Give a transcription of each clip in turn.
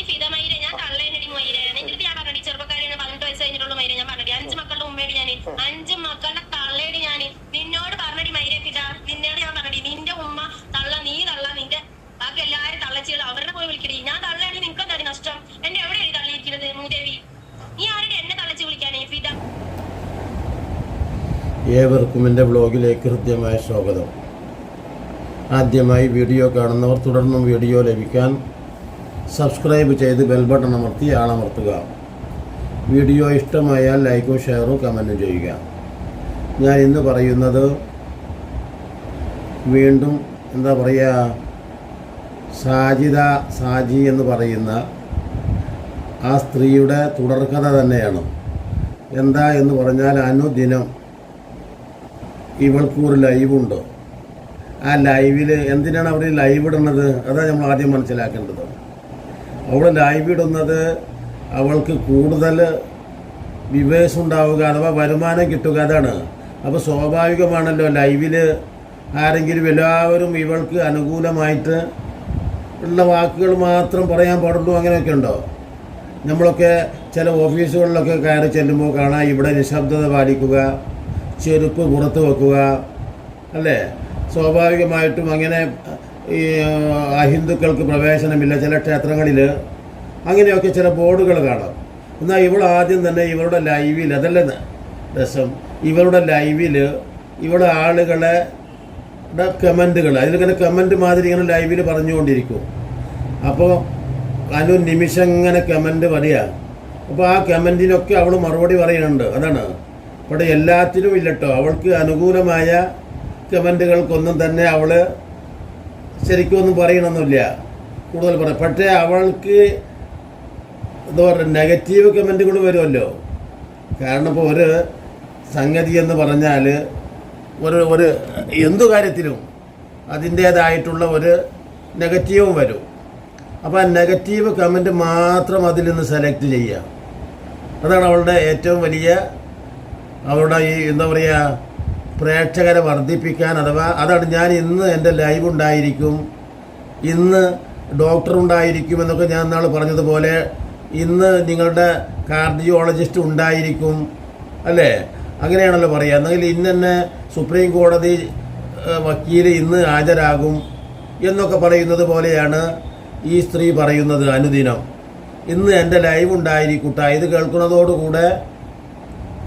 ഞാൻ കഴിഞ്ഞിട്ടുള്ള ഞാൻ മക്കളുടെ ഞാൻ അഞ്ച് മക്കളുടെ തള്ളേടി ഞാൻ നിന്നോട് ഞാൻ നിന്റെ ഉമ്മ തള്ള നീ തള്ള നിന്റെ തള്ളച്ചികൾ പോയി ഞാൻ നഷ്ടം? നീ എന്നെ വിളിക്കാനേ ഏവർക്കും എന്റെ ബ്ലോഗിലേക്ക് ഹൃദ്യമായ സ്വാഗതം. ആദ്യമായി വീഡിയോ കാണുന്നവർ തുടർന്നും വീഡിയോ ലഭിക്കാൻ സബ്സ്ക്രൈബ് ചെയ്ത് ബെൽ ബട്ടൺ അമർത്തി ആളമർത്തുക. വീഡിയോ ഇഷ്ടമായാൽ ലൈക്കും ഷെയറും കമന്റും ചെയ്യുക. ഞാൻ ഇന്ന് പറയുന്നത് വീണ്ടും എന്താ പറയുക സാജിദ സാജി എന്ന് പറയുന്ന ആ സ്ത്രീയുടെ തുടർക്കഥ തന്നെയാണ്. എന്താ എന്ന് പറഞ്ഞാൽ അനുദിനം ഇവൾക്കൊരു ലൈവുണ്ട് ആ ലൈവിൽ എന്തിനാണ് അവർ ലൈവ് ഇടുന്നത്? അതാണ് നമ്മൾ ആദ്യം മനസ്സിലാക്കേണ്ടത്. അവൾ ലൈവ് ഇടുന്നത് അവൾക്ക് കൂടുതൽ വിവേഴ്സ് ഉണ്ടാവുക അഥവാ വരുമാനം കിട്ടുക അതാണ്. അപ്പോൾ സ്വാഭാവികമാണല്ലോ ലൈവിൽ ആരെങ്കിലും എല്ലാവരും ഇവൾക്ക് അനുകൂലമായിട്ട് ഉള്ള വാക്കുകൾ മാത്രം പറയാൻ പാടുള്ളൂ അങ്ങനെയൊക്കെ ഉണ്ടോ? നമ്മളൊക്കെ ചില ഓഫീസുകളിലൊക്കെ കയറി ചെല്ലുമ്പോൾ കാണാം ഇവിടെ നിശബ്ദത പാലിക്കുക ചെരുപ്പ് പുറത്ത് വെക്കുക അല്ലേ? സ്വാഭാവികമായിട്ടും അങ്ങനെ ഈ അഹിന്ദുക്കൾക്ക് പ്രവേശനമില്ല ചില ക്ഷേത്രങ്ങളിൽ അങ്ങനെയൊക്കെ ചില ബോർഡുകൾ കാണാം. എന്നാൽ ഇവൾ ആദ്യം തന്നെ ഇവരുടെ ലൈവിൽ അതല്ല രസം? ഇവരുടെ ലൈവിൽ ഇവിടെ ആളുകളെ കമന്റുകൾ അതിലിങ്ങനെ കമന്റ് മാതിരി ഇങ്ങനെ ലൈവിൽ പറഞ്ഞുകൊണ്ടിരിക്കും. അപ്പോൾ അനു നിമിഷം ഇങ്ങനെ കമന്റ് പറയുക അപ്പോൾ ആ കമന്റിനൊക്കെ അവൾ മറുപടി പറയുന്നുണ്ട്. അതാണ്. ഇവിടെ എല്ലാത്തിനും ഇല്ലട്ടോ അവൾക്ക് അനുകൂലമായ കമന്റുകൾക്കൊന്നും തന്നെ അവൾ ശരിക്കും ഒന്നും പറയണമെന്നില്ല കൂടുതൽ പറയാം പക്ഷേ അവൾക്ക് എന്താ പറയുക നെഗറ്റീവ് കമന്റുകൾ വരുമല്ലോ. കാരണം ഇപ്പോൾ ഒരു സംഗതി എന്ന് പറഞ്ഞാൽ ഒരു ഒരു എന്തു കാര്യത്തിലും അതിന്റേതായിട്ടുള്ള ഒരു നെഗറ്റീവും വരും. അപ്പോൾ ആ നെഗറ്റീവ് കമന്റ് മാത്രം അതിൽ നിന്ന് സെലക്ട് ചെയ്യുക. അതാണ് അവളുടെ ഏറ്റവും വലിയ അവരുടെ ഈ എന്താ പറയുക പ്രേക്ഷകരെ വർദ്ധിപ്പിക്കാൻ അഥവാ അതാണ് ഞാൻ ഇന്ന് എന്റെ ലൈവ് ഉണ്ടായിരിക്കും ഇന്ന് ഡോക്ടർ ഉണ്ടായിരിക്കും എന്നൊക്കെ ഞാൻ നാൾ പറഞ്ഞതുപോലെ ഇന്ന് നിങ്ങളുടെ കാർഡിയോളജിസ്റ്റ് ഉണ്ടായിരിക്കും അല്ലേ? അങ്ങനെയാണല്ലോ പറയുക എന്നെങ്കിൽ ഇന്ന് തന്നെ സുപ്രീം കോടതി വക്കീൽ ഇന്ന് ഹാജരാകും എന്നൊക്കെ പറയുന്നത് പോലെയാണ് ഈ സ്ത്രീ പറയുന്നത് അനുദിനം. ഇന്ന് എന്റെ ലൈവ് ഉണ്ടായിരിക്കട്ടെ ഇത് കേൾക്കുന്നതോടുകൂടെ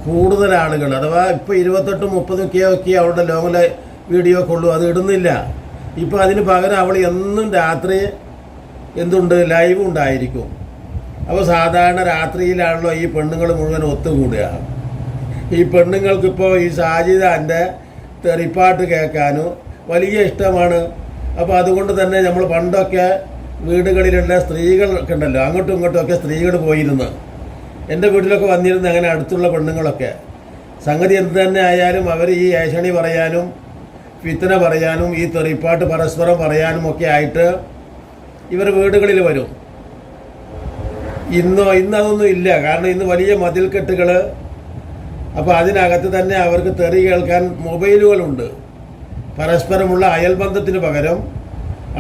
കൂടുതൽ ആളുകൾ അഥവാ ഇപ്പോൾ ഇരുപത്തെട്ടും മുപ്പതും ഒക്കെ ഒക്കെ അവളുടെ ലോങ്ങിലെ വീഡിയോ കൊള്ളു അത് ഇടുന്നില്ല. ഇപ്പോൾ അതിന് പകരം അവൾ എന്നും രാത്രി എന്തുണ്ട്? ലൈവ് ഉണ്ടായിരിക്കും. അപ്പോൾ സാധാരണ രാത്രിയിലാണല്ലോ ഈ പെണ്ണുങ്ങൾ മുഴുവൻ ഒത്തുകൂടുക. ഈ പെണ്ണുങ്ങൾക്കിപ്പോൾ ഈ ഷാജിദാന്റെ തെറിപ്പാട്ട് കേൾക്കാനും വലിയ ഇഷ്ടമാണ്. അപ്പോൾ അതുകൊണ്ട് തന്നെ നമ്മൾ പണ്ടൊക്കെ വീടുകളിലുള്ള സ്ത്രീകളൊക്കെ ഉണ്ടല്ലോ അങ്ങോട്ടും ഇങ്ങോട്ടും ഒക്കെ സ്ത്രീകൾ പോയിരുന്നു. എന്റെ വീട്ടിലൊക്കെ വന്നിരുന്ന അങ്ങനെ അടുത്തുള്ള പെണ്ണുങ്ങളൊക്കെ. സംഗതി എന്ത് തന്നെ ആയാലും അവർ ഈ ഏഷണി പറയാനും ഫിത്തന പറയാനും ഈ തെറിപ്പാട്ട് പരസ്പരം പറയാനും ഒക്കെ ആയിട്ട് ഇവർ വീടുകളിൽ വരും. ഇന്നോ ഇന്ന് അതൊന്നും ഇല്ല. കാരണം ഇന്ന് വലിയ മതിൽക്കെട്ടുകൾ അപ്പോൾ അതിനകത്ത് തന്നെ അവർക്ക് തെറി കേൾക്കാൻ മൊബൈലുകളുണ്ട്. പരസ്പരമുള്ള അയൽബന്ധത്തിന് പകരം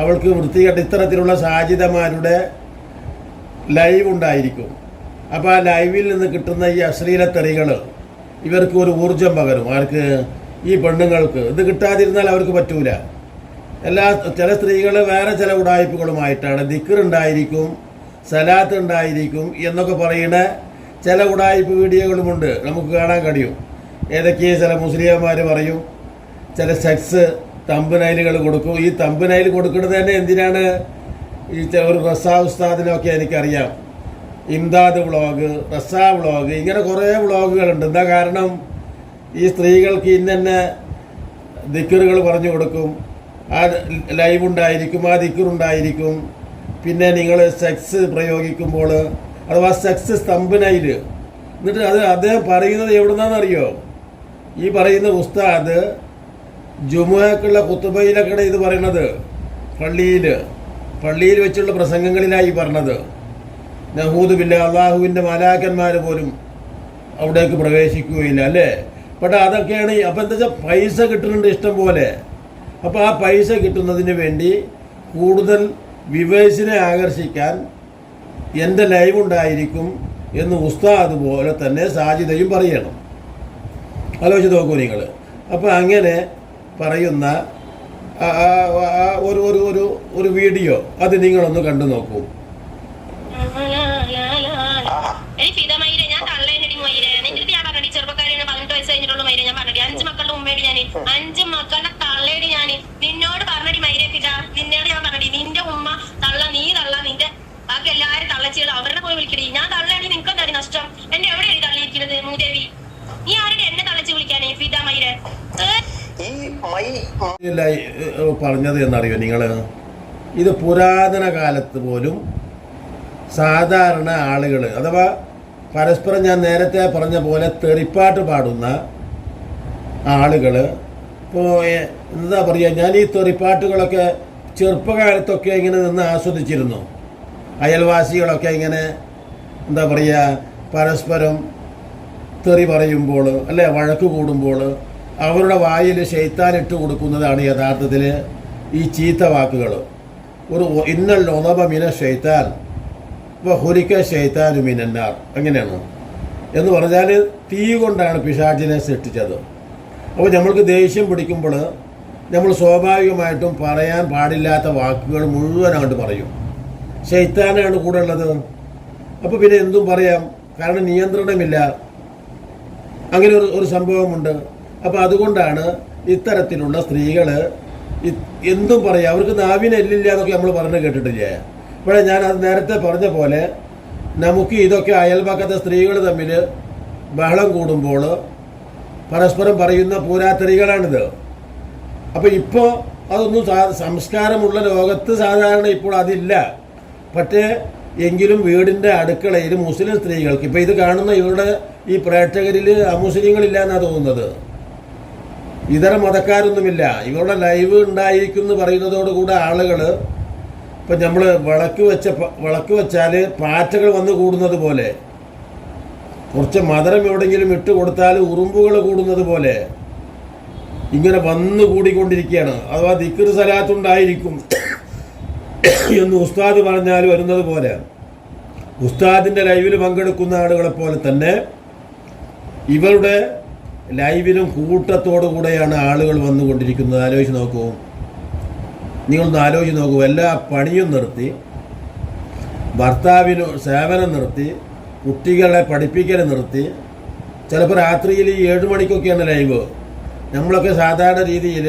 അവൾക്ക് വൃത്തികെട്ട ഇത്തരത്തിലുള്ള സാജിതമാരുടെ ലൈവ് ഉണ്ടായിരിക്കും. അപ്പോൾ ആ ലൈവിൽ നിന്ന് കിട്ടുന്ന ഈ അശ്ലീല ഇവർക്ക് ഒരു ഊർജം പകരും. ആർക്ക്? ഈ പെണ്ണുങ്ങൾക്ക്. ഇത് കിട്ടാതിരുന്നാൽ അവർക്ക് പറ്റൂല. എല്ലാ ചില സ്ത്രീകൾ വേറെ ചില ഉടായ്പകളുമായിട്ടാണ്. ദിക്കർ ഉണ്ടായിരിക്കും സലാത്ത് ഉണ്ടായിരിക്കും എന്നൊക്കെ പറയുന്ന ചില ഉടായ്പ വീഡിയോകളുമുണ്ട്. നമുക്ക് കാണാൻ കഴിയും. ഏതൊക്കെയോ ചില മുസ്ലിംമാർ പറയും. ചില സെക്സ് തമ്പനൈലുകൾ കൊടുക്കും. ഈ തമ്പനൈൽ കൊടുക്കുന്നത് തന്നെ എന്തിനാണ്? ഈ ഒരു റസാ ഉസ്താദിനൊക്കെ എനിക്കറിയാം. ഇംദാദ് വ്ളോഗ് റസ വ്ളോഗ് ഇങ്ങനെ കുറേ വ്ളോഗുകളുണ്ട്. എന്താ കാരണം? ഈ സ്ത്രീകൾക്ക് ഇന്നെ ദിക്കറുകൾ പറഞ്ഞു കൊടുക്കും. ആ ലൈവ് ഉണ്ടായിരിക്കും ആ ദിക്കറുണ്ടായിരിക്കും പിന്നെ നിങ്ങൾ സെക്സ് പ്രയോഗിക്കുമ്പോൾ അഥവാ സെക്സ് സ്തംഭനയിൽ എന്നിട്ട് അത് അദ്ദേഹം പറയുന്നത് എവിടുന്നാണെന്നറിയോ? ഈ പറയുന്ന ഉസ്താദ് ജുമുഹക്കുള്ള കുത്തുബയിലൊക്കെയാണ് ഇത് പറയണത്. പള്ളിയിൽ പള്ളിയിൽ വെച്ചുള്ള പ്രസംഗങ്ങളിലായി പറഞ്ഞത്. നഹൂദ് ബില്ല അള്ളാഹുവിന്റെ മലാക്കന്മാർ പോലും അവിടേക്ക് പ്രവേശിക്കുകയില്ല അല്ലേ? പക്ഷെ അതൊക്കെയാണ് അപ്പം എന്താ വെച്ചാൽ പൈസ കിട്ടുന്നുണ്ട് ഇഷ്ടം പോലെ. അപ്പോൾ ആ പൈസ കിട്ടുന്നതിന് വേണ്ടി കൂടുതൽ വിവേഴ്സിനെ ആകർഷിക്കാൻ എന്റെ ലൈവ് ഉണ്ടായിരിക്കും എന്ന് ഉസ്താദ് പോലെ തന്നെ സാധ്യതയും പറയണം. ആലോചിച്ച് നോക്കൂ നിങ്ങൾ അപ്പോൾ അങ്ങനെ പറയുന്ന ഒരു ഒരു ഒരു വീഡിയോ അത് നിങ്ങളൊന്ന് കണ്ടു നോക്കൂ. പതിനെട്ട് മൈര ഞാൻ പറഞ്ഞടി അഞ്ച് മക്കളുടെ ഉമ്മേടി ഞാൻ അഞ്ച് മക്കളുടെ തള്ളേടി ഞാൻ. നിന്നോട് പറഞ്ഞടി മൈരേ ഫിദ നിന്നോട് ഞാൻ പറഞ്ഞടി നിന്റെ ഉമ്മ തള്ള നീ തള്ള നിന്റെ ബാക്കി എല്ലാരും തള്ളച്ചികൾ അവരുടെ പോയി വിളിക്കടി. ഞാൻ തള്ളയാണെങ്കിൽ നിനക്ക് എന്താണ് നഷ്ടം? എന്നെ എവിടെയാണ് തള്ളിയിരിക്കുന്നത് മൂദേവി? നീ ആരുടെ എന്നെ തള്ളച്ച് വിളിക്കാനേ ഫിദ മൈര? ഈ മൈ പറഞ്ഞത് എന്നറിയോ നിങ്ങൾ ഇത് പുരാതന കാലത്ത് പോലും സാധാരണ ആളുകൾ അഥവാ പരസ്പരം ഞാൻ നേരത്തെ പറഞ്ഞ പോലെ തെറിപ്പാട്ട് പാടുന്ന ആളുകൾ ഇപ്പോൾ എന്താ പറയുക ഞാൻ ഈ തെറിപ്പാട്ടുകളൊക്കെ ചെറുപ്പകാലത്തൊക്കെ ഇങ്ങനെ നിന്ന് ആസ്വദിച്ചിരുന്നു. അയൽവാസികളൊക്കെ ഇങ്ങനെ എന്താ പറയുക പരസ്പരം തെറി പറയുമ്പോൾ അല്ലെ വഴക്ക് കൂടുമ്പോൾ അവരുടെ വായിൽ ഷെയ്ത്താനിട്ട് കൊടുക്കുന്നതാണ് യഥാർത്ഥത്തിൽ ഈ ചീത്ത വാക്കുകൾ ഒരു ഇന്നൽ ഒതബ മിന ഷെയ്ത്താൻ ഇപ്പോൾ ഹുരിക്ക ഷെയ്ത്താനു മിനന്നാർ. അങ്ങനെയാണ്. എന്ന് പറഞ്ഞാൽ തീ കൊണ്ടാണ് പിശാചിനെ സൃഷ്ടിച്ചത്. അപ്പോൾ നമ്മൾക്ക് ദേഷ്യം പിടിക്കുമ്പോൾ നമ്മൾ സ്വാഭാവികമായിട്ടും പറയാൻ പാടില്ലാത്ത വാക്കുകൾ മുഴുവൻ അങ്ങോട്ട് പറയും. ശൈത്താനാണ് കൂടെ ഉള്ളത്. അപ്പോൾ പിന്നെ എന്തും പറയാം. കാരണം നിയന്ത്രണമില്ല. അങ്ങനെ ഒരു ഒരു സംഭവമുണ്ട്. അപ്പോൾ അതുകൊണ്ടാണ് ഇത്തരത്തിലുള്ള സ്ത്രീകൾ എന്തും പറയാം. അവർക്ക് നാവിന് എല്ലില്ല എന്നൊക്കെ നമ്മൾ പറഞ്ഞു കേട്ടിട്ടില്ലേ? ഇവിടെ ഞാൻ അത് നേരത്തെ പറഞ്ഞ പോലെ നമുക്ക് ഇതൊക്കെ അയൽപക്കത്തെ സ്ത്രീകൾ തമ്മിൽ ബഹളം കൂടുമ്പോൾ പരസ്പരം പറയുന്ന പോരാത്തരികളാണിത്. അപ്പോൾ ഇപ്പോൾ അതൊന്നും സംസ്കാരമുള്ള ലോകത്ത് സാധാരണ ഇപ്പോൾ അതില്ല. പക്ഷേ എങ്കിലും വീടിന്റെ അടുക്കളയിൽ മുസ്ലിം സ്ത്രീകൾക്ക് ഇപ്പോൾ ഇത് കാണുന്ന ഇവരുടെ ഈ പ്രേക്ഷകരിൽ അമുസ്ലിങ്ങളില്ല എന്നാണ് തോന്നുന്നത്. ഇതര മതക്കാരൊന്നുമില്ല. ഇവരുടെ ലൈവ് ഉണ്ടായിരിക്കും എന്ന് പറയുന്നതോടുകൂടെ ആളുകൾ ഇപ്പം നമ്മൾ വിളക്ക് വെച്ച വിളക്ക് വെച്ചാൽ പാറ്റകൾ വന്നു കൂടുന്നത് പോലെ. കുറച്ച് മധുരം എവിടെയെങ്കിലും ഇട്ട് കൊടുത്താൽ ഉറുമ്പുകൾ കൂടുന്നത് പോലെ ഇങ്ങനെ വന്നു കൂടിക്കൊണ്ടിരിക്കുകയാണ്. അഥവാ ദിക്കർ സലാത്തുണ്ടായിരിക്കും. എന്ന് ഉസ്താദ് പറഞ്ഞാൽ വരുന്നത് പോലെ. ഉസ്താദിന്റെ ലൈവിൽ പങ്കെടുക്കുന്ന ആളുകളെ പോലെ തന്നെ ഇവരുടെ ലൈവിലും കൂട്ടത്തോടു കൂടെയാണ് ആളുകൾ വന്നുകൊണ്ടിരിക്കുന്നത് ആലോചിച്ച് നോക്കൂ. നിങ്ങളൊന്ന് ആലോചിച്ച് നോക്കൂ. എല്ലാ പണിയും നിർത്തി ഭർത്താവിന് സേവനം നിർത്തി കുട്ടികളെ പഠിപ്പിക്കൽ നിർത്തി. ചിലപ്പോൾ രാത്രിയിൽ ഏഴ് മണിക്കൊക്കെയാണ് ലൈവ്. നമ്മളൊക്കെ സാധാരണ രീതിയിൽ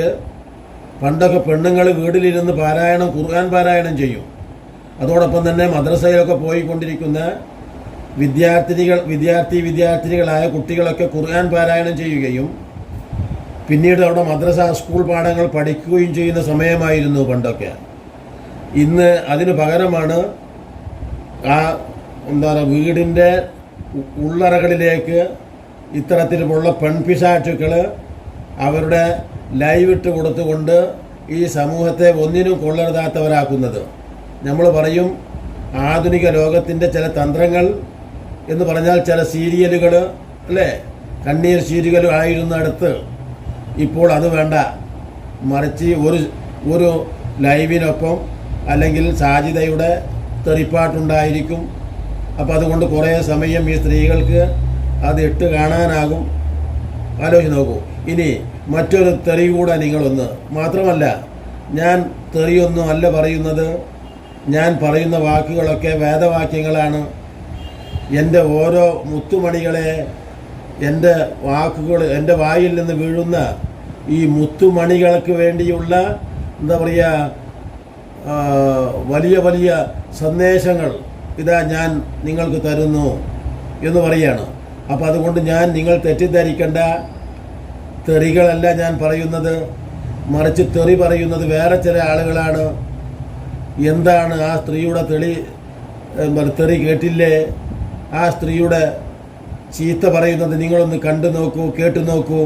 പണ്ടൊക്കെ പെണ്ണുങ്ങൾ വീട്ടിലിരുന്ന് പാരായണം ഖുർആൻ പാരായണം ചെയ്യും. അതോടൊപ്പം തന്നെ മദ്രസയിലൊക്കെ പോയിക്കൊണ്ടിരിക്കുന്ന വിദ്യാർത്ഥിനികൾ വിദ്യാർത്ഥി വിദ്യാർത്ഥിനികളായ കുട്ടികളൊക്കെ ഖുർആൻ പാരായണം ചെയ്യുകയും പിന്നീട് അവിടെ മദ്രസ സ്കൂൾ പാഠങ്ങൾ പഠിക്കുകയും ചെയ്യുന്ന സമയമായിരുന്നു പണ്ടൊക്കെ. ഇന്ന് അതിന് പകരമാണ് ആ എന്താ പറയുക വീടിന്റെ ഉള്ളറകളിലേക്ക് ഇത്തരത്തിലുള്ള പെൺപിശാച്ചുക്കൾ അവരുടെ ലൈവ് ഇട്ട് കൊടുത്തുകൊണ്ട് ഈ സമൂഹത്തെ ഒന്നിനും കൊള്ളരുതാത്തവരാക്കുന്നത്. നമ്മൾ പറയും ആധുനിക ലോകത്തിന്റെ ചില തന്ത്രങ്ങൾ എന്ന് പറഞ്ഞാൽ ചില സീരിയലുകൾ അല്ലേ? കണ്ണീർ സീരിയൽ ആയിരുന്നിടത്ത്. ഇപ്പോൾ അത് വേണ്ട. മറിച്ച് ഒരു ഒരു ലൈവിനൊപ്പം അല്ലെങ്കിൽ സാജിതയുടെ തെറിപ്പാട്ടുണ്ടായിരിക്കും. അപ്പോൾ അതുകൊണ്ട് കുറേ സമയം ഈ സ്ത്രീകൾക്ക് അത് ഇട്ട് കാണാനാകും. ആലോചിച്ച് നോക്കൂ. ഇനി മറ്റൊരു തെറി കൂടെ നിങ്ങളൊന്ന് മാത്രമല്ല ഞാൻ തെറിയൊന്നും അല്ല പറയുന്നത്. ഞാൻ പറയുന്ന വാക്കുകളൊക്കെ വേദവാക്യങ്ങളാണ്. എന്റെ ഓരോ മുത്തുമണികളെ എന്റെ വാക്കുകൾ എന്റെ വായിൽ നിന്ന് വീഴുന്ന ഈ മുത്തുമണികൾക്ക് വേണ്ടിയുള്ള എന്താ പറയുക വലിയ വലിയ സന്ദേശങ്ങൾ ഇതാ ഞാൻ നിങ്ങൾക്ക് തരുന്നു എന്ന് പറയാണ്. അപ്പോൾ അതുകൊണ്ട് ഞാൻ നിങ്ങൾ തെറ്റിദ്ധരിക്കേണ്ട. തെറികളല്ല ഞാൻ പറയുന്നത്. മറിച്ച് തെറി പറയുന്നത് വേറെ ചില ആളുകളാണ്. എന്താണ് ആ സ്ത്രീയുടെ തെളി തെറി കേട്ടില്ലേ? ആ സ്ത്രീയുടെ ചീത്ത പറയുന്നത് നിങ്ങളൊന്ന് കണ്ടു നോക്കൂ കേട്ടു നോക്കൂ.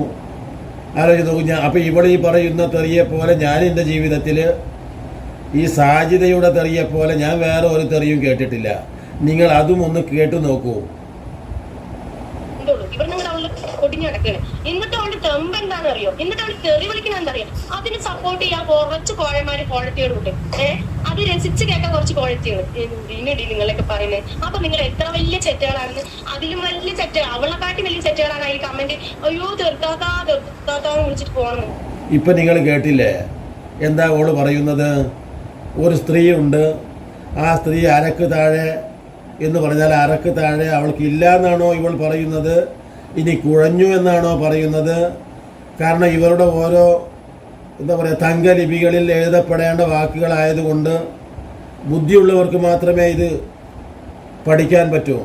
ആലോചിച്ച് നോക്കൂ. ഞാൻ അപ്പോൾ ഇവിടെ ഈ പറയുന്ന തെറിയെ പോലെ ഞാൻ എന്റെ ജീവിതത്തിൽ ഈ സാജിതയുടെ തെറിയെ പോലെ ഞാൻ വേറെ ഒരു തെറിയും കേട്ടിട്ടില്ല. നിങ്ങൾ അതും ഒന്ന് കേട്ടു നോക്കൂ. എന്നിട്ട് തെമ്പ് എന്നിട്ട് തെറി വിളിക്കുന്നത് എന്തറിയോ അതിന് സപ്പോർട്ട് ചെയ്യാൻ കുറച്ച് ഏഹ് അത് രസിച്ച് കേൾക്കാൻ കുറച്ച് ക്വാളിറ്റികൾ എന്തിനടി നിങ്ങളൊക്കെ പറയുന്നത് അപ്പൊ നിങ്ങൾ എത്ര വലിയ ചെറ്റുകളാണെന്ന് അതിലും വലിയ ചെറ്റ് അവളെക്കാട്ടി വലിയ ചെറ്റുകളാണ് അതിൽ കമന്റ് അയ്യോ തീർത്താത്താ തീർത്താത്താന്ന് വിളിച്ചിട്ട് പോകണം ഇപ്പം നിങ്ങൾ കേട്ടില്ലേ? എന്താ ഓൾ പറയുന്നത്? ഒരു സ്ത്രീയുണ്ട്. ആ സ്ത്രീ അരക്ക് താഴെ എന്ന് പറഞ്ഞാൽ അരക്ക് താഴെ അവൾക്ക് ഇല്ല എന്നാണോ ഇവൾ പറയുന്നത്? ഇനി കുഴഞ്ഞു എന്നാണോ പറയുന്നത്? കാരണം ഇവരുടെ ഓരോ എന്താ പറയുക തങ്കലിപികളിൽ എഴുതപ്പെടേണ്ട വാക്കുകളായതുകൊണ്ട് ബുദ്ധിയുള്ളവർക്ക് മാത്രമേ ഇത് പഠിക്കാൻ പറ്റൂ.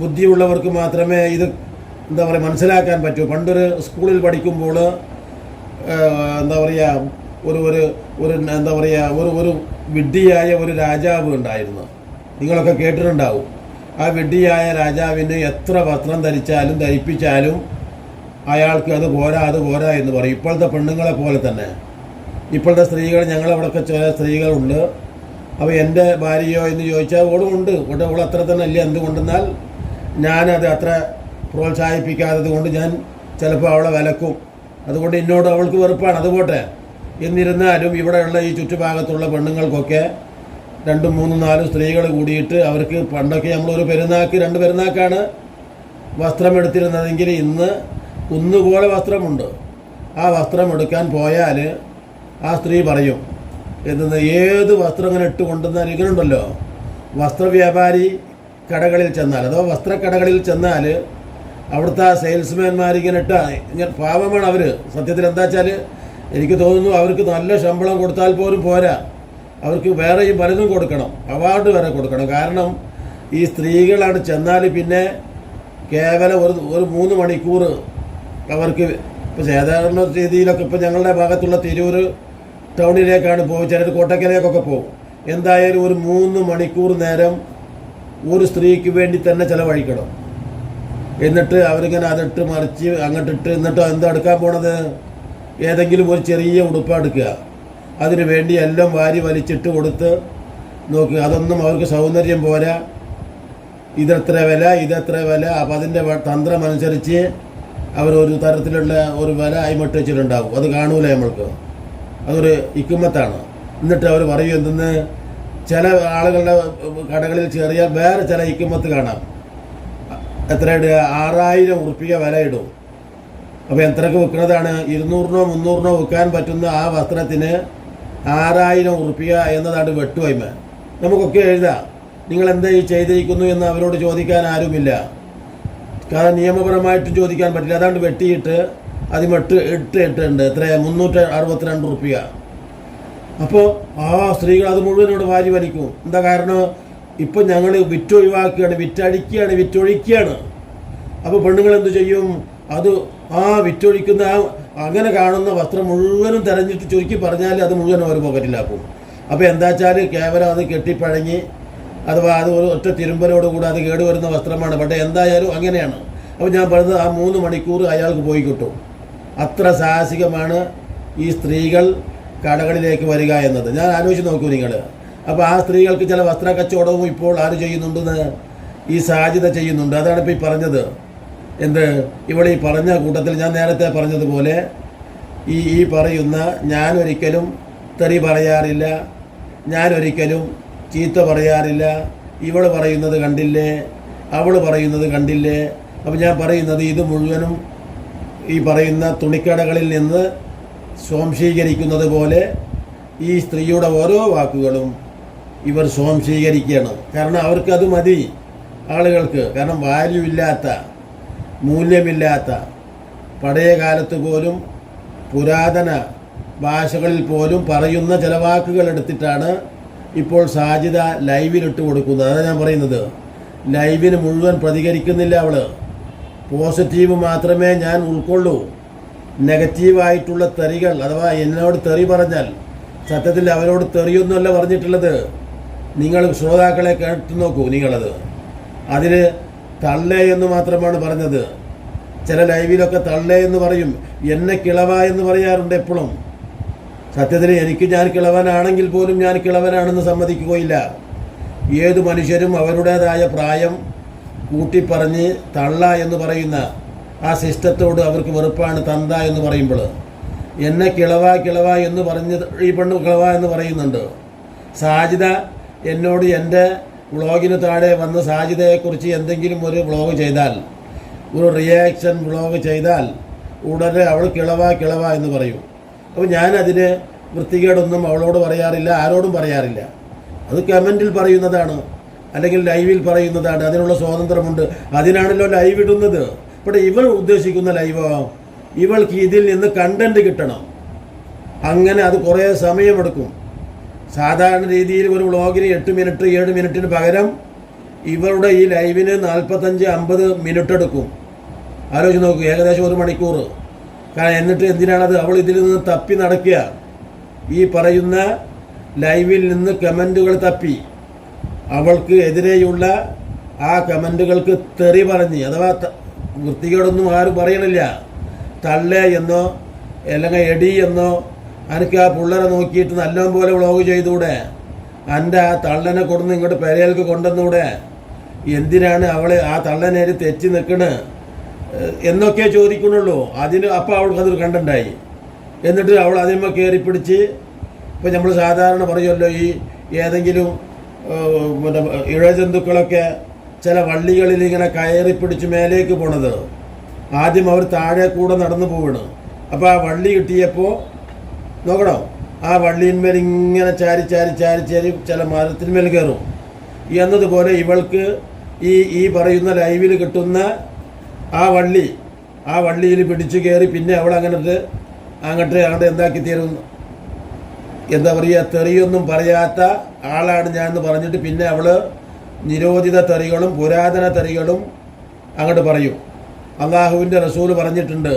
ബുദ്ധിയുള്ളവർക്ക് മാത്രമേ ഇത് എന്താ പറയുക മനസ്സിലാക്കാൻ പറ്റൂ. പണ്ടൊരു സ്കൂളിൽ പഠിക്കുമ്പോൾ എന്താ പറയുക ഒരു ഒരു ഒരു എന്താ പറയുക ഒരു ഒരു വിഡ്ഢിയായ ഒരു രാജാവ് ഉണ്ടായിരുന്നു. നിങ്ങളൊക്കെ കേട്ടിട്ടുണ്ടാവും. ആ വിഡ്ഢിയായ രാജാവിന് എത്ര വസ്ത്രം ധരിച്ചാലും ധരിപ്പിച്ചാലും അയാൾക്ക് അത് പോരാ അത് പോരാ എന്ന് പറയും. ഇപ്പോഴത്തെ പെണ്ണുങ്ങളെ പോലെ തന്നെ. ഇപ്പോഴത്തെ സ്ത്രീകൾ ഞങ്ങളവിടെയൊക്കെ ചില സ്ത്രീകളുണ്ട്. അപ്പോൾ എന്റെ ഭാര്യയോ എന്ന് ചോദിച്ചാൽ ഓടുമുണ്ട് ഇവിടെ ഓൾ അത്ര തന്നെ അല്ലേ എന്തുകൊണ്ടെന്നാൽ ഞാനത് അത്ര പ്രോത്സാഹിപ്പിക്കാത്തത് കൊണ്ട് ഞാൻ ചിലപ്പോൾ അവളെ വിലക്കും. അതുകൊണ്ട് എന്നോട് അവൾക്ക് വെറുപ്പാണ്. അതുപോട്ടെ എന്നിരുന്നാലും ഇവിടെയുള്ള ഈ ചുറ്റുഭാഗത്തുള്ള പെണ്ണുങ്ങൾക്കൊക്കെ രണ്ടും മൂന്നും നാലും സ്ത്രീകൾ കൂടിയിട്ട് അവർക്ക് പണ്ടൊക്കെ നമ്മളൊരു പെരുന്നാക്ക് രണ്ട് പെരുന്നാക്കാണ് വസ്ത്രം എടുത്തിരുന്നതെങ്കിൽ ഇന്ന് കുന്നുപോലെ വസ്ത്രമുണ്ട്. ആ വസ്ത്രം എടുക്കാൻ പോയാൽ ആ സ്ത്രീ പറയും എന്തെന്ന് ഏത് വസ്ത്രം ഇങ്ങനെ ഇട്ട് കൊണ്ടുവന്നാൽ ഇങ്ങനെയുണ്ടല്ലോ വസ്ത്രവ്യാപാരി കടകളിൽ ചെന്നാൽ അഥവാ വസ്ത്രക്കടകളിൽ ചെന്നാൽ അവിടുത്തെ ആ സെയിൽസ്മാൻമാർ ഇങ്ങനെ ഇങ്ങനെ പാവമാണ് അവർ സത്യത്തിൽ എന്താ വെച്ചാൽ എനിക്ക് തോന്നുന്നു അവർക്ക് നല്ല ശമ്പളം കൊടുത്താൽ പോലും പോരാ. അവർക്ക് വേറെയും പലതും കൊടുക്കണം. അവാർഡ് വരെ കൊടുക്കണം. കാരണം ഈ സ്ത്രീകളാണ് ചെന്നാൽ പിന്നെ കേവലം ഒരു ഒരു മൂന്ന് മണിക്കൂർ അവർക്ക് ഇപ്പോൾ സാധാരണ രീതിയിലൊക്കെ ഇപ്പോൾ ഞങ്ങളുടെ ഭാഗത്തുള്ള തിരൂർ ടൗണിലേക്കാണ് പോകും ചിലർ കോട്ടക്കലേക്കൊക്കെ പോകും. എന്തായാലും ഒരു മൂന്ന് മണിക്കൂർ നേരം ഒരു സ്ത്രീക്ക് വേണ്ടി തന്നെ ചിലവഴിക്കണം. എന്നിട്ട് അവരിങ്ങനെ അതിട്ട് മറിച്ച് അങ്ങോട്ടിട്ട് എന്നിട്ട് എന്താ എടുക്കാൻ പോണത്? ഏതെങ്കിലും ഒരു ചെറിയ ഉടുപ്പ് എടുക്കുക. അതിനു വേണ്ടി എല്ലാം വാരി വലിച്ചിട്ട് കൊടുത്ത് നോക്കുക. അതൊന്നും അവർക്ക് സൗന്ദര്യം പോരാ. ഇതെത്ര വില ഇതെത്ര വില. അപ്പം അതിന്റെ തന്ത്രം അനുസരിച്ച് അവരൊരു തരത്തിലുള്ള ഒരു വില അയിമട്ട് വെച്ചിട്ടുണ്ടാകും. അത് കാണൂല നമ്മൾക്ക്. അതൊരു ഇക്കുമത്താണ്. എന്നിട്ട് അവർ പറയും എന്തെന്ന്? ചില ആളുകളുടെ കടകളിൽ ചെറിയ വേറെ ചില ഇക്കുമത്ത് കാണാം. എത്രയുടെ ആറായിരം ഉറുപ്പിക വില ഇടും അപ്പോൾ എത്രക്ക് വിൽക്കുന്നതാണ് ഇരുന്നൂറിനോ മുന്നൂറിനോ വിൽക്കാൻ പറ്റുന്ന ആ വസ്ത്രത്തിന് ആറായിരം ഉറുപ്പിക എന്നതാണ് വെട്ടുവയ്മ. നമുക്കൊക്കെ എഴുതാം. നിങ്ങൾ എന്താ ഈ ചെയ്തിരിക്കുന്നു എന്ന് അവരോട് ചോദിക്കാൻ ആരുമില്ല. കാരണം നിയമപരമായിട്ട് ചോദിക്കാൻ പറ്റില്ല. അതാണ്ട് വെട്ടിയിട്ട് അതിമെട്ട് ഇട്ട് ഇട്ടുണ്ട് എത്ര മുന്നൂറ്റി അറുപത്തിരണ്ട് ഉറുപ്പിക. അപ്പോൾ ആ സ്ത്രീകൾ അത് മുഴുവൻ ഇവിടെ വാരി വലിക്കും. എന്താ കാരണം? ഇപ്പം ഞങ്ങൾ വിറ്റൊഴിവാക്കുകയാണ് വിറ്റഴിക്കുകയാണ് വിറ്റൊഴിക്കുകയാണ്. അപ്പോൾ പെണ്ണുങ്ങൾ എന്തു ചെയ്യും? അത് ആ വിറ്റൊഴിക്കുന്ന ആ അങ്ങനെ കാണുന്ന വസ്ത്രം മുഴുവനും തെരഞ്ഞിട്ട് ചുരുക്കി പറഞ്ഞാൽ അത് മുഴുവൻ അവർ പോക്കറ്റിലാക്കും. അപ്പോൾ എന്താ വെച്ചാൽ കേവലം അത് കെട്ടിപ്പഴങ്ങി അഥവാ അത് ഒരു ഒറ്റ തിരുമ്പലോട് കൂടെ അത് കേടുവരുന്ന വസ്ത്രമാണ്. പക്ഷേ എന്തായാലും അങ്ങനെയാണ്. അപ്പോൾ ഞാൻ പറഞ്ഞത് ആ മൂന്ന് മണിക്കൂർ അയാൾക്ക് പോയി കിട്ടും. അത്ര സാഹസികമാണ് ഈ സ്ത്രീകൾ കടകളിലേക്ക് വരിക എന്നത്. ഞാൻ ആലോചിച്ച് നോക്കൂ നിങ്ങൾ അപ്പോൾ ആ സ്ത്രീകൾക്ക് ചില വസ്ത്ര കച്ചവടവും ഇപ്പോൾ ആര് ചെയ്യുന്നുണ്ടെന്ന് ഈ സാധ്യത ചെയ്യുന്നുണ്ട്. അതാണ് ഇപ്പോൾ ഈ പറഞ്ഞത്. എന്ത്? ഇവിടെ ഈ പറഞ്ഞ കൂട്ടത്തിൽ ഞാൻ നേരത്തെ പറഞ്ഞതുപോലെ ഈ ഈ പറയുന്ന ഞാൻ ഒരിക്കലും തെറി പറയാറില്ല ഞാൻ ഒരിക്കലും ചീത്ത പറയാറില്ല. ഇവൾ പറയുന്നത് കണ്ടില്ലേ? അവൾ പറയുന്നത് കണ്ടില്ലേ? അപ്പം ഞാൻ പറയുന്നത് ഇത് മുഴുവനും ഈ പറയുന്ന തുണിക്കടകളിൽ നിന്ന് സ്വാംശീകരിക്കുന്നത് പോലെ ഈ സ്ത്രീയുടെ ഓരോ വാക്കുകളും ഇവർ സ്വാംശീകരിക്കുകയാണ്. കാരണം അവർക്കത് മതി ആളുകൾക്ക്. കാരണം വാല്യൂ ഇല്ലാത്ത മൂല്യമില്ലാത്ത പഴയ കാലത്ത് പോലും പുരാതന ഭാഷകളിൽ പോലും പറയുന്ന ചില വാക്കുകൾ എടുത്തിട്ടാണ് ഇപ്പോൾ സാജിത ലൈവിലിട്ട് കൊടുക്കുന്നത്. അതാണ് ഞാൻ പറയുന്നത്. ലൈവിന് മുഴുവൻ പ്രതികരിക്കുന്നില്ല അവൾ പോസിറ്റീവ് മാത്രമേ ഞാൻ ഉൾക്കൊള്ളൂ. നെഗറ്റീവായിട്ടുള്ള തെറികൾ അഥവാ എന്നോട് തെറി പറഞ്ഞാൽ സത്യത്തിൽ അവരോട് തെറിയൊന്നുമല്ല പറഞ്ഞിട്ടുള്ളത്. നിങ്ങൾ ശ്രോതാക്കളെ കേട്ടു നോക്കൂ നിങ്ങളത്. അതിൽ തള്ളേ എന്ന് മാത്രമാണ് പറഞ്ഞത്. ചില ലൈവിലൊക്കെ തള്ളേ എന്ന് പറയും. എന്നെ കിളവ എന്ന് പറയാറുണ്ട് എപ്പോഴും. സത്യത്തിൽ എനിക്ക് ഞാൻ കിളവനാണെങ്കിൽ പോലും ഞാൻ കിളവനാണെന്ന് സമ്മതിക്കുകയില്ല. ഏത് മനുഷ്യരും അവരുടേതായ പ്രായം കൂട്ടിപ്പറഞ്ഞ് തള്ള എന്ന് പറയുന്ന ആ സിസ്റ്റത്തോട് അവർക്ക് വെറുപ്പാണ് തന്ത എന്ന് പറയുമ്പോൾ. എന്നെ കിളവ കിളവ എന്ന് പറഞ്ഞ് ഈ പെണ്ണ് കിളവ എന്ന് പറയുന്നുണ്ട്. സാജിത എന്നോട് എന്റെ വ്ളോഗിന് താഴെ വന്ന സാജിദയെക്കുറിച്ച് എന്തെങ്കിലും ഒരു വ്ളോഗ് ചെയ്താൽ ഒരു റിയാക്ഷൻ വ്ളോഗ് ചെയ്താൽ ഉടനെ അവൾ കിളവ കിളവ എന്ന് പറയും. അപ്പോൾ ഞാനതിന് വൃത്തികേടൊന്നും അവളോട് പറയാറില്ല ആരോടും പറയാറില്ല. അത് കമന്റിൽ പറയുന്നതാണ് അല്ലെങ്കിൽ ലൈവിൽ പറയുന്നതാണ് അതിനുള്ള സ്വാതന്ത്ര്യമുണ്ട്. അതിനാണല്ലോ ലൈവ് ഇടുന്നത്. ഇവിടെ ഇവൾ ഉദ്ദേശിക്കുന്ന ലൈവോ ഇവൾക്ക് ഇതിൽ നിന്ന് കണ്ടന്റ് കിട്ടണം. അങ്ങനെ അത് കുറേ സമയമെടുക്കും. സാധാരണ രീതിയിൽ ഒരു വ്ളോഗിന് എട്ട് മിനിറ്റ് ഏഴ് മിനിറ്റിന് പകരം ഇവരുടെ ഈ ലൈവിന് നാൽപ്പത്തഞ്ച് അമ്പത് മിനിറ്റ് എടുക്കും. ആലോചിച്ച് നോക്കൂ ഏകദേശം ഒരു മണിക്കൂർ. കാരണം എന്നിട്ട് എന്തിനാണത്? അവൾ ഇതിൽ നിന്ന് തപ്പി നടക്കുക. ഈ പറയുന്ന ലൈവിൽ നിന്ന് കമന്റുകൾ തപ്പി. അവൾക്ക് എതിരെയുള്ള ആ കമന്റുകൾക്ക് തെറി പറഞ്ഞ് അഥവാ വൃത്തികേടൊന്നും ആരും പറയണില്ല. തള്ളേ എന്നോ അല്ലെങ്കിൽ എടി എന്നോ എനിക്ക് ആ പിള്ളേരെ നോക്കിയിട്ട് നല്ലം പോലെ വ്ളോഗ് ചെയ്തൂടെ? എന്റെ ആ തള്ളനെ കൊടുന്ന് ഇങ്ങോട്ട് പെരയിലേക്ക് കൊണ്ടുവന്നൂടെ? എന്തിനാണ് അവളെ ആ തള്ളനേര് തെറ്റി നിൽക്കണ് എന്നൊക്കെ ചോദിക്കണുള്ളൂ അതിന് അപ്പോൾ അവൾക്ക് അതൊരു കണ്ടുണ്ടായി. എന്നിട്ട് അവൾ അതിന്മ കയറി പിടിച്ച് ഇപ്പം നമ്മൾ സാധാരണ പറയുമല്ലോ ഈ ഏതെങ്കിലും പിന്നെ ഇഴജന്തുക്കളൊക്കെ ചില വള്ളികളിൽ ഇങ്ങനെ കയറി പിടിച്ച് മേലേക്ക് പോണത്. ആദ്യം അവർ താഴെ കൂടെ നടന്നു പോവാണ്. അപ്പോൾ ആ വള്ളി കിട്ടിയപ്പോൾ നോക്കണം? ആ വള്ളിയിന്മേൽ ഇങ്ങനെ ചാരി ചാരി ചാരി ചാരി ചില മരത്തിന്മേൽ കയറും. എന്നതുപോലെ ഇവൾക്ക് ഈ ഈ പറയുന്ന ലൈവിൽ കിട്ടുന്ന ആ വള്ളി ആ വള്ളിയിൽ പിടിച്ചു കയറി പിന്നെ അവൾ അങ്ങനത്തെ അങ്ങോട്ട് അങ്ങോട്ട് എന്താക്കി തീരും? എന്താ പറയുക തെറിയൊന്നും പറയാത്ത ആളാണ് ഞാൻ എന്ന് പറഞ്ഞിട്ട് പിന്നെ അവൾ നിരോധിത തെറികളും പുരാതന തെറികളും അങ്ങോട്ട് പറയും. അള്ളാഹുവിന്റെ റസൂൽ പറഞ്ഞിട്ടുണ്ട്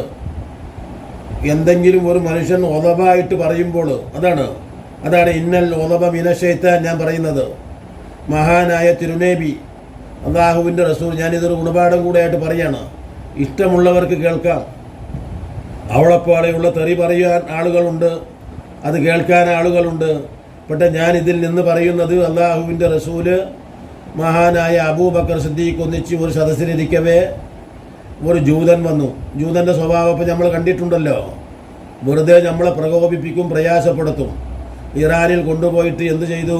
എന്തെങ്കിലും ഒരു മനുഷ്യൻ ഒതബായിട്ട് പറയുമ്പോൾ അതാണ് അതാണ് ഇന്നൽ ഒതബ മിനശൈത്താൻ ഞാൻ പറയുന്നത്. മഹാനായ തിരുനേബി അള്ളാഹുവിന്റെ റസൂൽ ഞാനിതൊരു ഗുണപാഠം കൂടെയായിട്ട് പറയാണ്. ഇഷ്ടമുള്ളവർക്ക് കേൾക്കാം. അവളെപ്പോലെയുള്ള തെറി പറയാൻ ആളുകളുണ്ട് അത് കേൾക്കാൻ ആളുകളുണ്ട്. പക്ഷെ ഞാൻ ഇതിൽ നിന്ന് പറയുന്നത് അള്ളാഹുവിന്റെ റസൂൽ മഹാനായ അബൂബക്കർ സിദ്ദീഖ് ഒന്നിച്ച് ഒരു സദസ്സിലിരിക്കവേ ഒരു ജൂതൻ വന്നു. ജൂതന്റെ സ്വഭാവം ഇപ്പം നമ്മൾ കണ്ടിട്ടുണ്ടല്ലോ. വെറുതെ നമ്മളെ പ്രകോപിപ്പിക്കും പ്രയാസപ്പെടുത്തും. ഇറാനിൽ കൊണ്ടുപോയിട്ട് എന്ത് ചെയ്തു?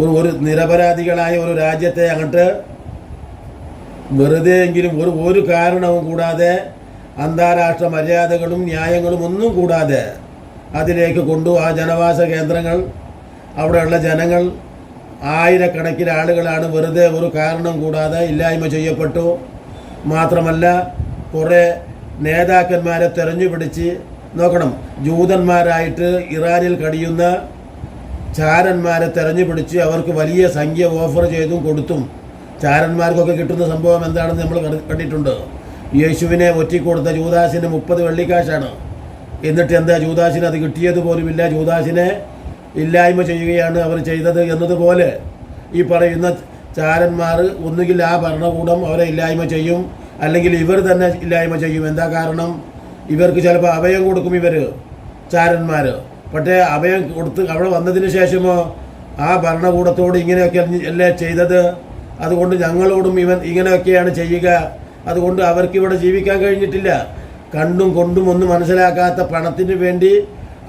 ഒരു ഒരു നിരപരാധികളായ ഒരു രാജ്യത്തെ അങ്ങോട്ട് വെറുതെ എങ്കിലും ഒരു ഒരു കാരണവും കൂടാതെ അന്താരാഷ്ട്ര മര്യാദകളും ന്യായങ്ങളും ഒന്നും കൂടാതെ അതിലേക്ക് കൊണ്ടു ആ ജനവാസ കേന്ദ്രങ്ങൾ അവിടെയുള്ള ജനങ്ങൾ ആയിരക്കണക്കിന് ആളുകളാണ് വെറുതെ ഒരു കാരണം കൂടാതെ ഇല്ലായ്മ ചെയ്യപ്പെട്ടു. മാത്രമല്ല കുറേ നേതാക്കന്മാരെ തെരഞ്ഞു പിടിച്ച് നോക്കണം. ജൂതന്മാരായിട്ട് ഇറാനിൽ കഴിയുന്ന ചാരന്മാരെ തെരഞ്ഞു പിടിച്ച് അവർക്ക് വലിയ സംഖ്യ ഓഫർ ചെയ്തും കൊടുത്തും ചാരന്മാർക്കൊക്കെ കിട്ടുന്ന സംഭവം എന്താണെന്ന് നമ്മൾ കണ്ടി- കണ്ടിട്ടുണ്ട്. യേശുവിനെ ഒറ്റിക്കൊടുത്ത ജൂദാസിന് മുപ്പത് വെള്ളിക്കാശാണ്. എന്നിട്ട് എന്താ ജൂദാസിന് അത് കിട്ടിയത് പോലുമില്ല. ജൂദാസിനെ ഇല്ലായ്മ ചെയ്യുകയാണ് അവർ ചെയ്തത് എന്നതുപോലെ ഈ പറയുന്ന ചാരന്മാർ ഒന്നുകിൽ ആ ഭരണകൂടം അവരെ ഇല്ലായ്മ ചെയ്യും അല്ലെങ്കിൽ ഇവർ തന്നെ ഇല്ലായ്മ ചെയ്യും. എന്താ കാരണം? ഇവർക്ക് ചിലപ്പോൾ അഭയം കൊടുക്കും ഇവർ ചാരന്മാർ പക്ഷേ അഭയം കൊടുത്ത് അവിടെ വന്നതിന് ശേഷമോ ആ ഭരണകൂടത്തോട് ഇങ്ങനെയൊക്കെ അല്ലേ ചെയ്തത്? അതുകൊണ്ട് ഞങ്ങളോടും ഇവൻ ഇങ്ങനെയൊക്കെയാണ് ചെയ്യുക. അതുകൊണ്ട് അവർക്ക് ഇവിടെ ജീവിക്കാൻ കഴിഞ്ഞിട്ടില്ല. കണ്ടും കൊണ്ടും ഒന്നും മനസ്സിലാക്കാത്ത പണത്തിന് വേണ്ടി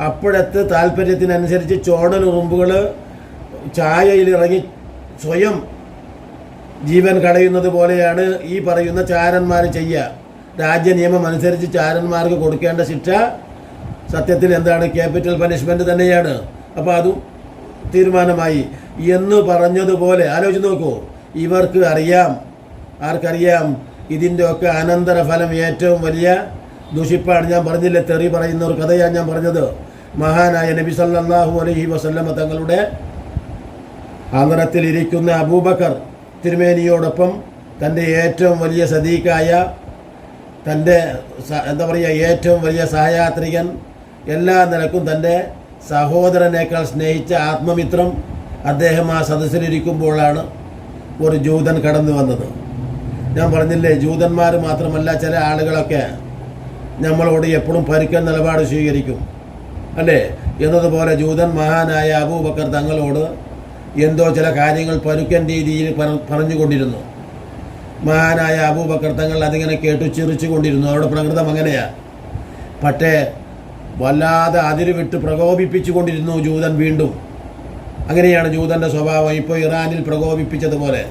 അപ്പോഴത്തെ താല്പര്യത്തിനനുസരിച്ച് ചോടനുറുമ്പുകൾ ഇറങ്ങി സ്വയം ജീവൻ കളയുന്നത് പോലെയാണ് ഈ പറയുന്ന ചാരന്മാർ ചെയ്യുക രാജ്യ നിയമം അനുസരിച്ച് ചാരന്മാർക്ക് കൊടുക്കേണ്ട ശിക്ഷ സത്യത്തിൽ എന്താണ്? ക്യാപിറ്റൽ പനിഷ്മെന്റ് തന്നെയാണ്. അപ്പോൾ അതും തീരുമാനമായി. എന്ന് പറഞ്ഞതുപോലെ ആലോചിച്ച് നോക്കൂ. ഇവർക്ക് അറിയാം. ആർക്കറിയാം? ഇതിന്റെ ഒക്കെ അനന്തരഫലം ഏറ്റവും വലിയ ദുഷിപ്പാണ്. ഞാൻ പറഞ്ഞില്ലേ തെറി പറയുന്ന ഒരു കഥയാണ് ഞാൻ പറഞ്ഞത്. മഹാനായ നബി സല്ലാഹു അലഹി വസല്ലമ തങ്ങളുടെ ആദരത്തിൽ ഇരിക്കുന്ന അബൂബക്കർ തിരുമേനിയോടൊപ്പം തന്റെ ഏറ്റവും വലിയ സദീക്കായ തന്റെ എന്താ പറയുക ഏറ്റവും വലിയ സഹയാത്രികൻ എല്ലാ നിലക്കും തന്റെ സഹോദരനേക്കാൾ സ്നേഹിച്ച ആത്മമിത്രം അദ്ദേഹം ആ സദസ്സിലിരിക്കുമ്പോഴാണ് ഒരു ജൂതൻ കടന്നു വന്നത്. ഞാൻ പറഞ്ഞില്ലേ ജൂതന്മാർ മാത്രമല്ല ചില ആളുകളൊക്കെ നമ്മളോട് എപ്പോഴും പരുക്കൻ നിലപാട് സ്വീകരിക്കും. അല്ലേ? എന്നതുപോലെ ജൂതൻ മഹാനായ അബൂബക്കർ തങ്ങളോട് എന്തോ ചില കാര്യങ്ങൾ പരുക്കൻ രീതിയിൽ പറ- പറഞ്ഞുകൊണ്ടിരുന്നു. മഹാനായ അബൂബക്കർ തങ്ങൾ അതിങ്ങനെ കേട്ടു ചിറിച്ചു കൊണ്ടിരുന്നു അവരുടെ പ്രകൃതം അങ്ങനെയാ. പക്ഷേ വല്ലാതെ അതിരുവിട്ട് പ്രകോപിപ്പിച്ചു കൊണ്ടിരുന്നു ജൂതൻ വീണ്ടും. അങ്ങനെയാണ് ജൂതന്റെ സ്വഭാവം ഇപ്പോൾ ഇറാനിൽ പ്രകോപിപ്പിച്ചതുപോലെ.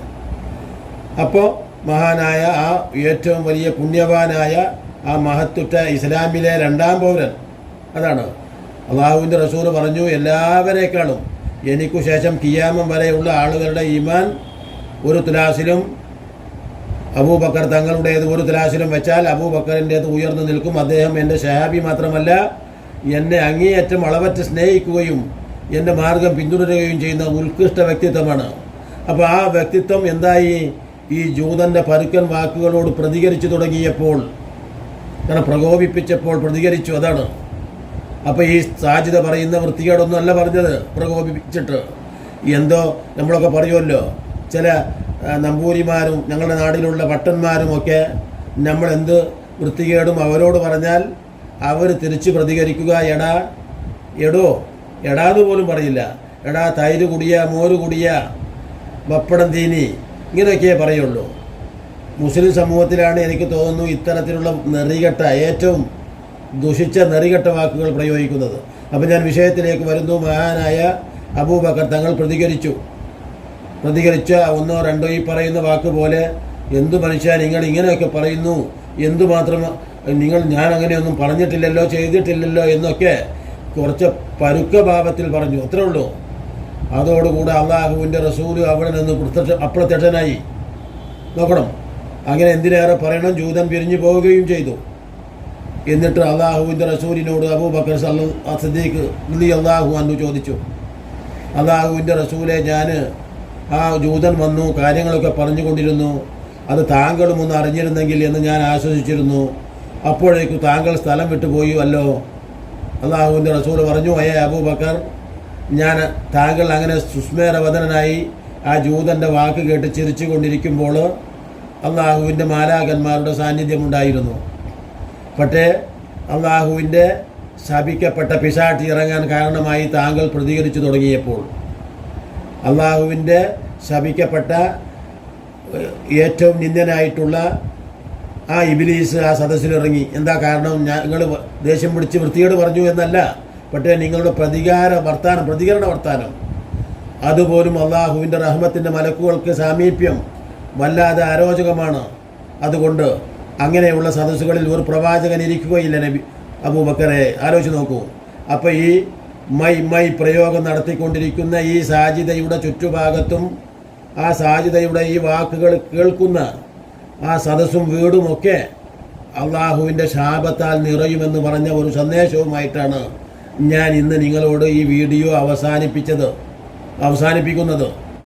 അപ്പോൾ മഹാനായ ആ ഏറ്റവും വലിയ പുണ്യവാനായ ആ മഹത്തുറ്റ ഇസ്ലാമിലെ രണ്ടാം പൗരൻ അതാണ്. അള്ളാഹുവിന്റെ റസൂൽ പറഞ്ഞു എല്ലാവരേക്കാളും എനിക്കു ശേഷം കിയാമം വരെയുള്ള ആളുകളുടെ ഈമാൻ ഒരു തുലാസിലും അബൂബക്കർ തങ്ങളുടേത് ഒരു തുലാസിലും വെച്ചാൽ അബൂബക്കറിന്റേത് ഉയർന്നു നിൽക്കും. അദ്ദേഹം എന്റെ ഷഹാബി മാത്രമല്ല എന്നെ അങ്ങേയറ്റം അളവറ്റ് സ്നേഹിക്കുകയും എന്റെ മാർഗം പിന്തുടരുകയും ചെയ്യുന്ന ഉത്കൃഷ്ട വ്യക്തിത്വമാണ്. അപ്പോൾ ആ വ്യക്തിത്വം എന്തായി? ഈ ജൂതന്റെ പരുക്കൻ വാക്കുകളോട് പ്രതികരിച്ചു തുടങ്ങിയപ്പോൾ കാരണം പ്രകോപിപ്പിച്ചപ്പോൾ പ്രതികരിച്ചു. അതാണ് അപ്പോൾ ഈ സാധ്യത പറയുന്ന വൃത്തികേടൊന്നും അല്ല പറഞ്ഞത്. പ്രകോപിപ്പിച്ചിട്ട്. എന്തോ നമ്മളൊക്കെ പറയുമല്ലോ ചില നമ്പൂരിമാരും ഞങ്ങളുടെ നാടിലുള്ള ഭട്ടന്മാരും ഒക്കെ നമ്മൾ എന്ത് വൃത്തികേടും അവരോട് പറഞ്ഞാൽ അവർ തിരിച്ച് പ്രതികരിക്കുക. എടാ എടോ എടാന്ന് പോലും പറയില്ല. എടാ തൈര് കുടിയ മോര് കുടിയ പപ്പടം തീനി ഇങ്ങനെയൊക്കെയേ പറയുള്ളൂ. മുസ്ലിം സമൂഹത്തിലാണ് എനിക്ക് തോന്നുന്നു ഇത്തരത്തിലുള്ള നെറികെട്ട ഏറ്റവും ദുഷിച്ച നെറികെട്ട വാക്കുകൾ പ്രയോഗിക്കുന്നത്. അപ്പോൾ ഞാൻ വിഷയത്തിലേക്ക് വരുന്നു. മഹാനായ അബൂബക്കർ തങ്ങൾ പ്രതികരിച്ചു. പ്രതികരിച്ച ഒന്നോ രണ്ടോ ഈ പറയുന്ന വാക്ക് പോലെ എന്തു മനുഷ്യ നിങ്ങൾ ഇങ്ങനെയൊക്കെ പറയുന്നു? എന്തുമാത്രം നിങ്ങൾ ഞാൻ അങ്ങനെയൊന്നും പറഞ്ഞിട്ടില്ലല്ലോ ചെയ്തിട്ടില്ലല്ലോ എന്നൊക്കെ കുറച്ച് പരുക്ക ഭാവത്തിൽ പറഞ്ഞു. അത്രേ ഉള്ളൂ. അതോടുകൂടെ അള്ളാഹുവിന്റെ റസൂൽ അവിടെ നിന്ന് പ്രത്യക്ഷ അപ്രത്യക്ഷനായി. നോക്കണം. അങ്ങനെ എന്തിനേറെ പറയണം? ജൂതൻ പിരിഞ്ഞു പോവുകയും ചെയ്തു. എന്നിട്ട് അള്ളാഹുവിന്റെ റസൂലിനോട് അബൂബക്കർ സല്ലു സദ്ദീഖ് ഇല്ലി അള്ളാഹു അന്നു ചോദിച്ചു അള്ളാഹുവിന്റെ റസൂലെ ഞാൻ ആ ജൂതൻ വന്നു കാര്യങ്ങളൊക്കെ പറഞ്ഞുകൊണ്ടിരുന്നു. അത് താങ്കളും ഒന്ന് അറിഞ്ഞിരുന്നെങ്കിൽ എന്ന് ഞാൻ ആശ്വസിച്ചിരുന്നു. അപ്പോഴേക്കും താങ്കൾ സ്ഥലം വിട്ടുപോയി അല്ലോ. അള്ളാഹുവിന്റെ റസൂൽ പറഞ്ഞു അയ്യേ അബൂബക്കർ ഞാൻ താങ്കൾ അങ്ങനെ സുസ്മേരവദനായി ആ ജൂതന്റെ വാക്ക് കേട്ട് ചിരിച്ചു കൊണ്ടിരിക്കുമ്പോൾ അള്ളാഹുവിന്റെ മാലാകന്മാരുടെ സാന്നിധ്യമുണ്ടായിരുന്നു പക്ഷേ അള്ളാഹുവിന്റെ ശപിക്കപ്പെട്ട പിശാട്ടി ഇറങ്ങാൻ കാരണമായി താങ്കൾ പ്രതികരിച്ചു തുടങ്ങിയപ്പോൾ അള്ളാഹുവിന്റെ ശപിക്കപ്പെട്ട ഏറ്റവും നിന്ദനായിട്ടുള്ള ആ ഇബിലീസ് ആ സദസ്സിലിറങ്ങി. എന്താ കാരണം? ഞങ്ങൾ ദേഷ്യം പിടിച്ച് വൃത്തിയോട് പറഞ്ഞു എന്നല്ല. പക്ഷേ നിങ്ങളുടെ പ്രതികാര വർത്താനം പ്രതികരണ വർത്താനം. അതുപോലും അള്ളാഹുവിന്റെ റഹ്മത്തിന്റെ മലക്കുകൾക്ക് സാമീപ്യം വല്ലാതെ അരോചകമാണ്. അതുകൊണ്ട് അങ്ങനെയുള്ള സദസ്സുകളിൽ ഒരു പ്രവാചകൻ ഇരിക്കുകയില്ല നബി അബൂബക്കറെ. ആലോചിച്ച് നോക്കൂ. അപ്പോൾ ഈ മൈ മൈ പ്രയോഗം നടത്തിക്കൊണ്ടിരിക്കുന്ന ഈ സാജിതയുടെ ചുറ്റുഭാഗത്തും ആ സാജിതയുടെ ഈ വാക്കുകൾ കേൾക്കുന്ന ആ സദസ്സും വീടുമൊക്കെ അള്ളാഹുവിന്റെ ശാപത്താൽ നിറയുമെന്ന് പറഞ്ഞ ഒരു സന്ദേശവുമായിട്ടാണ് ഞാൻ ഇന്ന് നിങ്ങളോട് ഈ വീഡിയോ അവസാനിപ്പിച്ചത് അവസാനിപ്പിക്കുന്നത്.